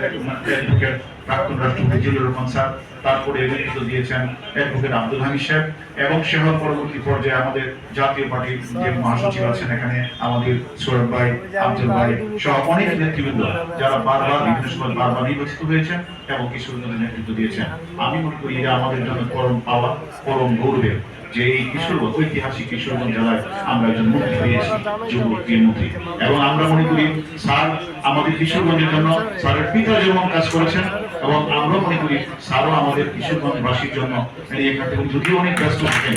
Advocate আছেন এখানে আমাদের সৌরভ ভাই আব্দুল অনেক নেতৃবৃন্দ যারা এবং কিশোরগঞ্জের নেতৃত্ব দিয়েছেন। আমি মনে করি আমাদের জন্য পরম পাওয়া, পরম গৌরবের যে এই কিশোরগঞ্জ, ঐতিহাসিক কিশোরগঞ্জ জেলায় আমরা একজন মন্ত্রী পেয়েছি যুবক মন্ত্রী। এবং আমরা মনে করি, স্যার, আমাদের কিশোরগঞ্জের জন্য স্যারের পিতা যেমন কাজ করেছেন, এবং আমরা মনে করি, স্যারও আমাদের কিশোরগঞ্জবাসীর জন্য তিনি এখান অনেক ব্যস্ত থাকেন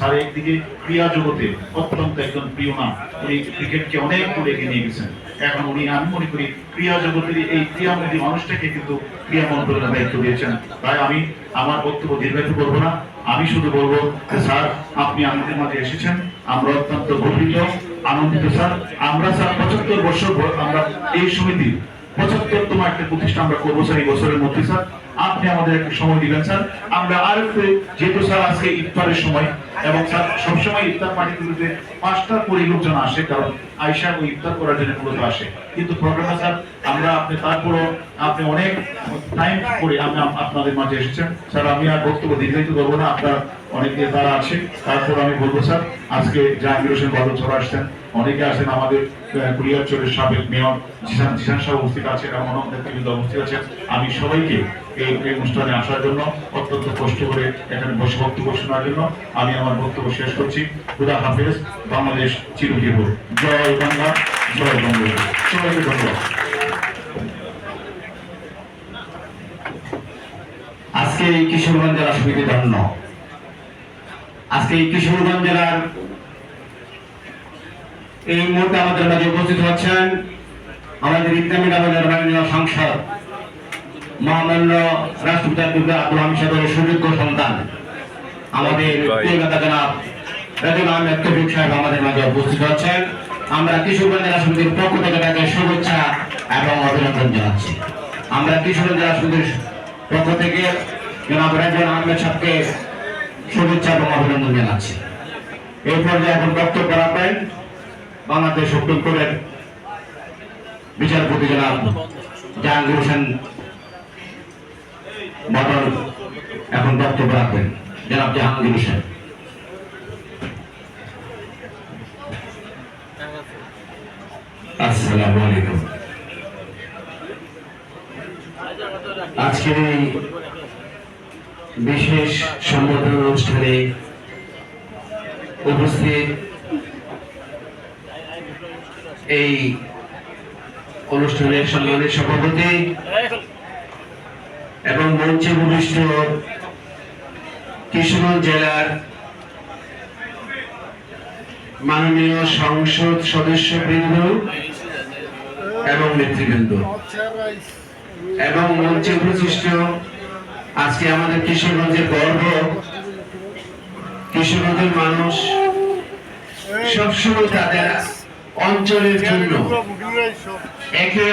অনেক একদিকে ক্রীড়া জগতে অত্যন্ত একজন প্রিয় নাম উনি ক্রিকেটকে অনেক দূরে এগিয়ে নিয়ে গেছেন। এখন উনি, আমি মনে করি ক্রীড়া জগতের এই ক্রীড়ামন্ত্রী মানুষটাকে কিন্তু ক্রীড়া মন্ত্রণালয়ের দায়িত্ব দিয়েছেন। তাই আমি আমার বক্তব্য দীর্ঘায়িত করব না। আমি শুধু বলব, স্যার, আপনি আমাদের মাঝে এসেছেন। আমরা অত্যন্ত গর্বিত, আনন্দিত, স্যার। আমরা, স্যার, পঁচাত্তর বছর আমরা এই সমিতি, পঁচাত্তরতম একটা প্রতিষ্ঠা আমরা করব, স্যার, এই বছরের মধ্যে, স্যার। আপনি আমাদের একটা সময় দিবেন, স্যার। আমরা আর একটু যেহেতু, স্যার, আজকে ইফতারের সময় এবং সবসময় ইফতার পার্টিগুলোতে পাঁচটার পরে লোকজন আসে, কারণ আয়সা ওই ইফতার করার জন্য মূলত আসে। কিন্তু প্রোগ্রামে স্যার আমরা, আপনি তারপরও, আপনি অনেক টাইম করে আপ- আপনাদের মাঝে এসেছেন। স্যার, আমি আর বক্তব্য দীর্ঘায়িত করব না, আপনার অনেকে তারা আছে তারপর আমি বলব, স্যার, আজকে জাহাঙ্গীর হোসেন বাদল ছড়া আসছেন। অনেকে আছেন আমাদের কুলিয়ারচরের সাবেক মেয়র জিসান জিসান সাহেব উপস্থিত আছেন এবং অনেক নেতৃবৃন্দ উপস্থিত আছেন। আমি সবাইকে এই অনুষ্ঠানে আসার জন্য অত্যন্ত কষ্ট করে এখানে বসে বক্তব্য শোনার জন্য আমি আমার বক্তব্য শেষ করছি। খুদা হাফেজ, বাংলাদেশ চিরজীব জয় বাংলা, জয় বঙ্গবন্ধু সবাইকে ধন্যবাদ। আজকে এই কিশোরগঞ্জ জেলা সমিতি ধন্য। আজকে এই কিশোরগঞ্জ জেলার এই মুহূর্তে আমাদের মাঝে উপস্থিত হচ্ছেন আমাদের ইসলামী আন্দোলনের মাননীয় সাংসদ মহামান্য রাষ্ট্রপতি আব্দুল হামিদ সাহেবের সুযোগ্য সন্তান। আমাদের প্রিয় নেতা জনাব রাজুল আহমেদ তফিক সাহেব আমাদের মাঝে উপস্থিত হচ্ছেন। আমরা কিশোরগঞ্জ জেলা সমিতির পক্ষ থেকে তাকে শুভেচ্ছা এবং অভিনন্দন জানাচ্ছি। আমরা কিশোরগঞ্জ জেলা সমিতির পক্ষ থেকে জনাব রাজুল আহমেদ সাহেবকে শুভেচ্ছা এবং অভিনন্দন জানাচ্ছি। এই পর্যায়ে এখন বক্তব্য রাখবেন বাংলাদেশ সুপ্রিম কোর্টের বিচারপতি জনাব জাহাঙ্গীর হোসেন বদল। এখন বক্তব্য রাখবেন। জনাব জাহাঙ্গীর হোসেন। আসসালামু আলাইকুম। আজকের এই বিশেষ সম্বোধন অনুষ্ঠানে উপস্থিত এই অনুষ্ঠানের সম্মানের সভাপতি এবং মঞ্চে ভূমিষ্ঠ কিশোরগঞ্জ জেলার মাননীয় সংসদ সদস্যবৃন্দ এবং নেতৃবৃন্দ। এবং মঞ্চে উপস্থিত আজকে আমাদের কিশোরগঞ্জের গর্ব। কিশোরগঞ্জের মানুষ সবসময় তাদের অঞ্চলের জন্য একে